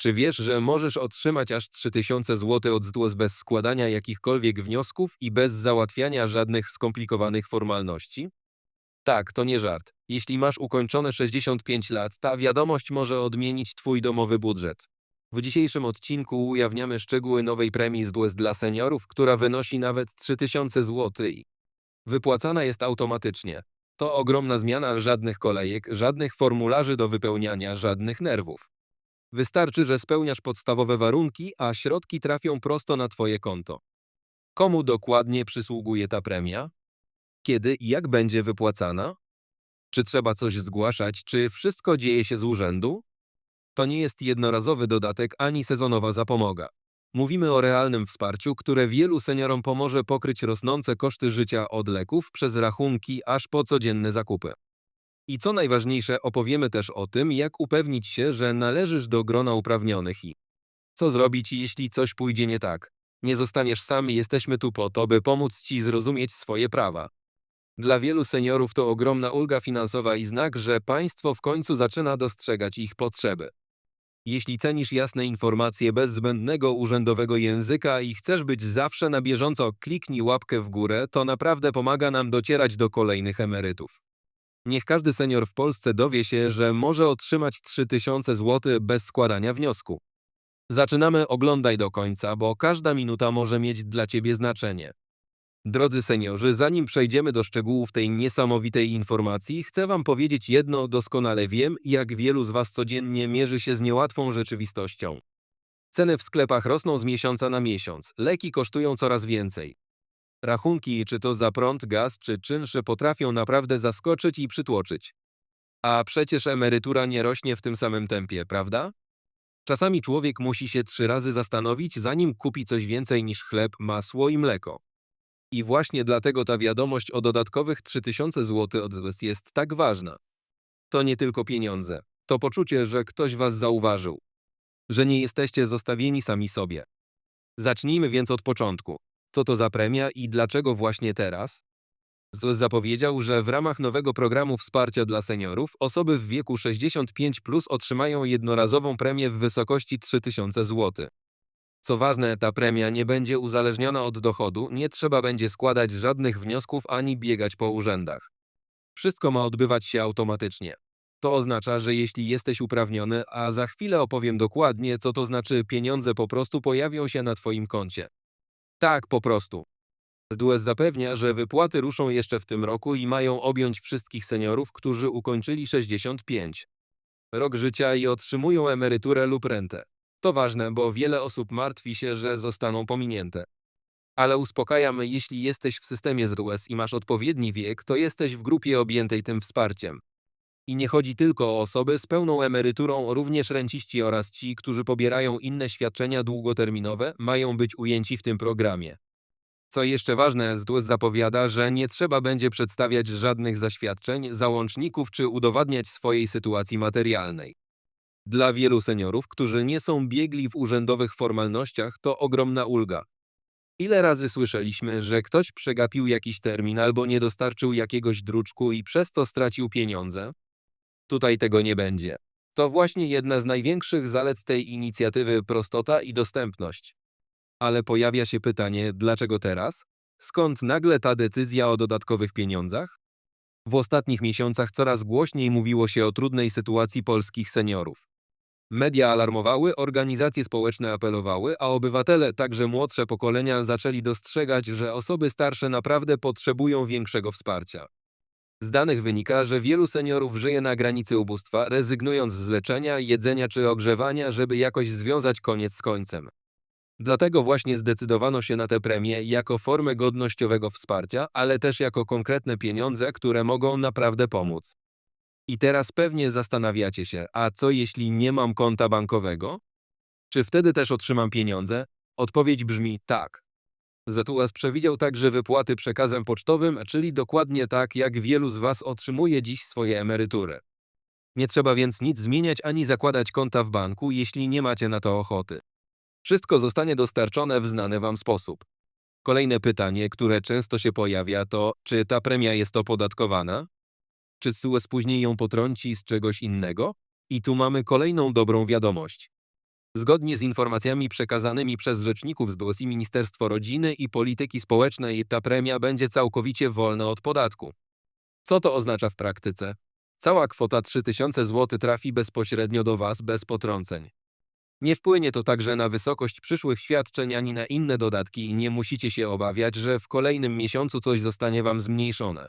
Czy wiesz, że możesz otrzymać aż 3000 zł od ZUS bez składania jakichkolwiek wniosków i bez załatwiania żadnych skomplikowanych formalności? Tak, to nie żart. Jeśli masz ukończone 65 lat, ta wiadomość może odmienić Twój domowy budżet. W dzisiejszym odcinku ujawniamy szczegóły nowej premii ZUS dla seniorów, która wynosi nawet 3000 zł. Wypłacana jest automatycznie. To ogromna zmiana, żadnych kolejek, żadnych formularzy do wypełniania, żadnych nerwów. Wystarczy, że spełniasz podstawowe warunki, a środki trafią prosto na Twoje konto. Komu dokładnie przysługuje ta premia? Kiedy i jak będzie wypłacana? Czy trzeba coś zgłaszać, czy wszystko dzieje się z urzędu? To nie jest jednorazowy dodatek ani sezonowa zapomoga. Mówimy o realnym wsparciu, które wielu seniorom pomoże pokryć rosnące koszty życia od leków przez rachunki aż po codzienne zakupy. I co najważniejsze, opowiemy też o tym, jak upewnić się, że należysz do grona uprawnionych i co zrobić, jeśli coś pójdzie nie tak. Nie zostaniesz sam jesteśmy tu po to, by pomóc Ci zrozumieć swoje prawa. Dla wielu seniorów to ogromna ulga finansowa i znak, że państwo w końcu zaczyna dostrzegać ich potrzeby. Jeśli cenisz jasne informacje bez zbędnego urzędowego języka i chcesz być zawsze na bieżąco, kliknij łapkę w górę, to naprawdę pomaga nam docierać do kolejnych emerytów. Niech każdy senior w Polsce dowie się, że może otrzymać 3000 zł bez składania wniosku. Zaczynamy, oglądaj do końca, bo każda minuta może mieć dla Ciebie znaczenie. Drodzy seniorzy, zanim przejdziemy do szczegółów tej niesamowitej informacji, chcę Wam powiedzieć jedno, doskonale wiem, jak wielu z Was codziennie mierzy się z niełatwą rzeczywistością. Ceny w sklepach rosną z miesiąca na miesiąc, leki kosztują coraz więcej. Rachunki, czy to za prąd, gaz, czy czynsze, potrafią naprawdę zaskoczyć i przytłoczyć. A przecież emerytura nie rośnie w tym samym tempie, prawda? Czasami człowiek musi się trzy razy zastanowić, zanim kupi coś więcej niż chleb, masło i mleko. I właśnie dlatego ta wiadomość o dodatkowych 3000 zł od ZUS jest tak ważna. To nie tylko pieniądze, to poczucie, że ktoś was zauważył, że nie jesteście zostawieni sami sobie. Zacznijmy więc od początku. Co to za premia i dlaczego właśnie teraz? ZUS zapowiedział, że w ramach nowego programu wsparcia dla seniorów osoby w wieku 65 plus otrzymają jednorazową premię w wysokości 3000 zł. Co ważne, ta premia nie będzie uzależniona od dochodu, nie trzeba będzie składać żadnych wniosków ani biegać po urzędach. Wszystko ma odbywać się automatycznie. To oznacza, że jeśli jesteś uprawniony, a za chwilę opowiem dokładnie, co to znaczy, pieniądze po prostu pojawią się na Twoim koncie. Tak, po prostu. DUS zapewnia, że wypłaty ruszą jeszcze w tym roku i mają objąć wszystkich seniorów, którzy ukończyli 65 rok życia i otrzymują emeryturę lub rentę. To ważne, bo wiele osób martwi się, że zostaną pominięte. Ale uspokajamy, jeśli jesteś w systemie ZUS i masz odpowiedni wiek, to jesteś w grupie objętej tym wsparciem. I nie chodzi tylko o osoby z pełną emeryturą, również renciści oraz ci, którzy pobierają inne świadczenia długoterminowe, mają być ujęci w tym programie. Co jeszcze ważne, ZUS zapowiada, że nie trzeba będzie przedstawiać żadnych zaświadczeń, załączników czy udowadniać swojej sytuacji materialnej. Dla wielu seniorów, którzy nie są biegli w urzędowych formalnościach, to ogromna ulga. Ile razy słyszeliśmy, że ktoś przegapił jakiś termin albo nie dostarczył jakiegoś druczku i przez to stracił pieniądze? Tutaj tego nie będzie. To właśnie jedna z największych zalet tej inicjatywy prostota i dostępność. Ale pojawia się pytanie, dlaczego teraz? Skąd nagle ta decyzja o dodatkowych pieniądzach? W ostatnich miesiącach coraz głośniej mówiło się o trudnej sytuacji polskich seniorów. Media alarmowały, organizacje społeczne apelowały, a obywatele, także młodsze pokolenia, zaczęli dostrzegać, że osoby starsze naprawdę potrzebują większego wsparcia. Z danych wynika, że wielu seniorów żyje na granicy ubóstwa, rezygnując z leczenia, jedzenia czy ogrzewania, żeby jakoś związać koniec z końcem. Dlatego właśnie zdecydowano się na tę premię jako formę godnościowego wsparcia, ale też jako konkretne pieniądze, które mogą naprawdę pomóc. I teraz pewnie zastanawiacie się, a co jeśli nie mam konta bankowego? Czy wtedy też otrzymam pieniądze? Odpowiedź brzmi tak. ZUS przewidział także wypłaty przekazem pocztowym, czyli dokładnie tak, jak wielu z Was otrzymuje dziś swoje emerytury. Nie trzeba więc nic zmieniać ani zakładać konta w banku, jeśli nie macie na to ochoty. Wszystko zostanie dostarczone w znany Wam sposób. Kolejne pytanie, które często się pojawia, to czy ta premia jest opodatkowana? Czy SUS później ją potrąci z czegoś innego? I tu mamy kolejną dobrą wiadomość. Zgodnie z informacjami przekazanymi przez rzeczników z DUS i Ministerstwo Rodziny i Polityki Społecznej ta premia będzie całkowicie wolna od podatku. Co to oznacza w praktyce? Cała kwota 3000 zł trafi bezpośrednio do Was bez potrąceń. Nie wpłynie to także na wysokość przyszłych świadczeń ani na inne dodatki i nie musicie się obawiać, że w kolejnym miesiącu coś zostanie Wam zmniejszone.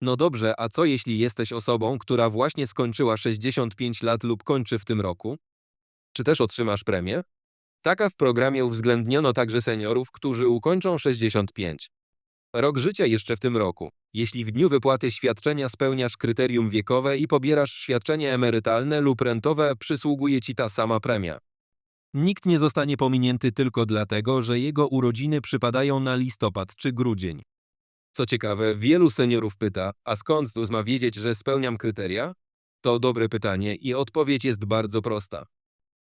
No dobrze, a co jeśli jesteś osobą, która właśnie skończyła 65 lat lub kończy w tym roku? Czy też otrzymasz premię? Taka w programie uwzględniono także seniorów, którzy ukończą 65. Rok życia jeszcze w tym roku. Jeśli w dniu wypłaty świadczenia spełniasz kryterium wiekowe i pobierasz świadczenie emerytalne lub rentowe, przysługuje ci ta sama premia. Nikt nie zostanie pominięty tylko dlatego, że jego urodziny przypadają na listopad czy grudzień. Co ciekawe, wielu seniorów pyta, a skąd ZUS ma wiedzieć, że spełniam kryteria? To dobre pytanie i odpowiedź jest bardzo prosta.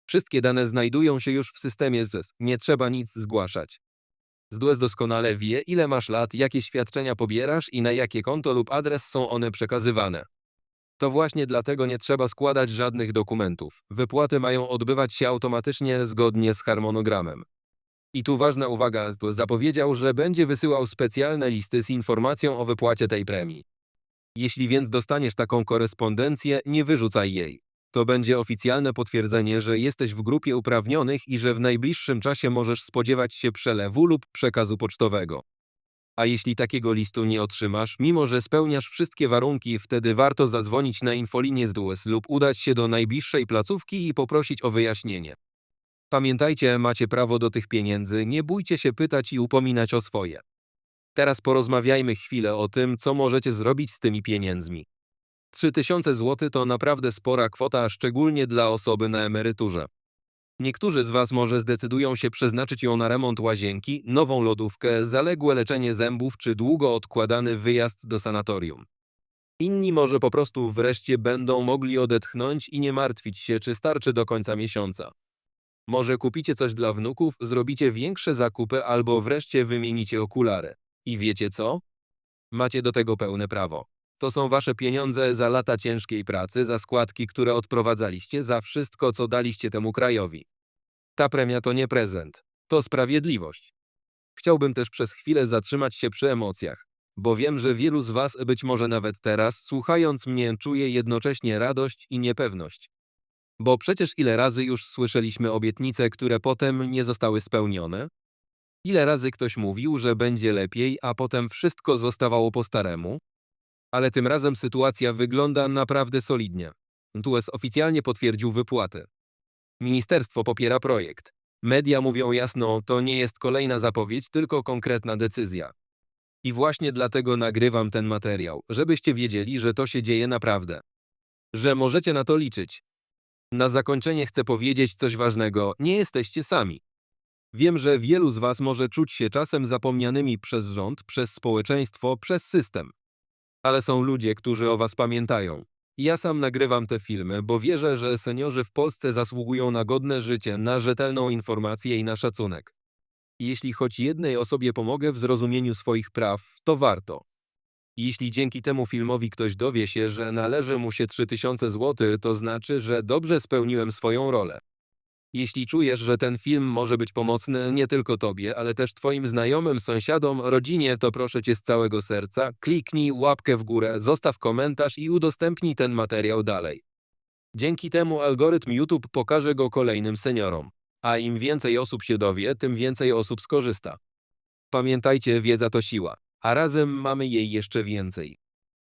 Wszystkie dane znajdują się już w systemie ZUS, nie trzeba nic zgłaszać. ZUS doskonale wie, ile masz lat, jakie świadczenia pobierasz i na jakie konto lub adres są one przekazywane. To właśnie dlatego nie trzeba składać żadnych dokumentów. Wypłaty mają odbywać się automatycznie zgodnie z harmonogramem. I tu ważna uwaga, ZUS zapowiedział, że będzie wysyłał specjalne listy z informacją o wypłacie tej premii. Jeśli więc dostaniesz taką korespondencję, nie wyrzucaj jej. To będzie oficjalne potwierdzenie, że jesteś w grupie uprawnionych i że w najbliższym czasie możesz spodziewać się przelewu lub przekazu pocztowego. A jeśli takiego listu nie otrzymasz, mimo że spełniasz wszystkie warunki, wtedy warto zadzwonić na infolinię z DUS lub udać się do najbliższej placówki i poprosić o wyjaśnienie. Pamiętajcie, macie prawo do tych pieniędzy, nie bójcie się pytać i upominać o swoje. Teraz porozmawiajmy chwilę o tym, co możecie zrobić z tymi pieniędzmi. 3000 zł to naprawdę spora kwota, szczególnie dla osoby na emeryturze. Niektórzy z Was może zdecydują się przeznaczyć ją na remont łazienki, nową lodówkę, zaległe leczenie zębów czy długo odkładany wyjazd do sanatorium. Inni może po prostu wreszcie będą mogli odetchnąć i nie martwić się, czy starczy do końca miesiąca. Może kupicie coś dla wnuków, zrobicie większe zakupy albo wreszcie wymienicie okulary. I wiecie co? Macie do tego pełne prawo. To są wasze pieniądze za lata ciężkiej pracy, za składki, które odprowadzaliście, za wszystko, co daliście temu krajowi. Ta premia to nie prezent, to sprawiedliwość. Chciałbym też przez chwilę zatrzymać się przy emocjach, bo wiem, że wielu z was, być może nawet teraz, słuchając mnie, czuje jednocześnie radość i niepewność. Bo przecież ile razy już słyszeliśmy obietnice, które potem nie zostały spełnione? Ile razy ktoś mówił, że będzie lepiej, a potem wszystko zostawało po staremu? Ale tym razem sytuacja wygląda naprawdę solidnie. TUS oficjalnie potwierdził wypłaty. Ministerstwo popiera projekt. Media mówią jasno, to nie jest kolejna zapowiedź, tylko konkretna decyzja. I właśnie dlatego nagrywam ten materiał, żebyście wiedzieli, że to się dzieje naprawdę. Że możecie na to liczyć. Na zakończenie chcę powiedzieć coś ważnego: nie jesteście sami. Wiem, że wielu z Was może czuć się czasem zapomnianymi przez rząd, przez społeczeństwo, przez system. Ale są ludzie, którzy o Was pamiętają. Ja sam nagrywam te filmy, bo wierzę, że seniorzy w Polsce zasługują na godne życie, na rzetelną informację i na szacunek. Jeśli choć jednej osobie pomogę w zrozumieniu swoich praw, to warto. Jeśli dzięki temu filmowi ktoś dowie się, że należy mu się 3000 zł, to znaczy, że dobrze spełniłem swoją rolę. Jeśli czujesz, że ten film może być pomocny nie tylko Tobie, ale też Twoim znajomym, sąsiadom, rodzinie, to proszę Cię z całego serca, kliknij łapkę w górę, zostaw komentarz i udostępnij ten materiał dalej. Dzięki temu algorytm YouTube pokaże go kolejnym seniorom. A im więcej osób się dowie, tym więcej osób skorzysta. Pamiętajcie, wiedza to siła, a razem mamy jej jeszcze więcej.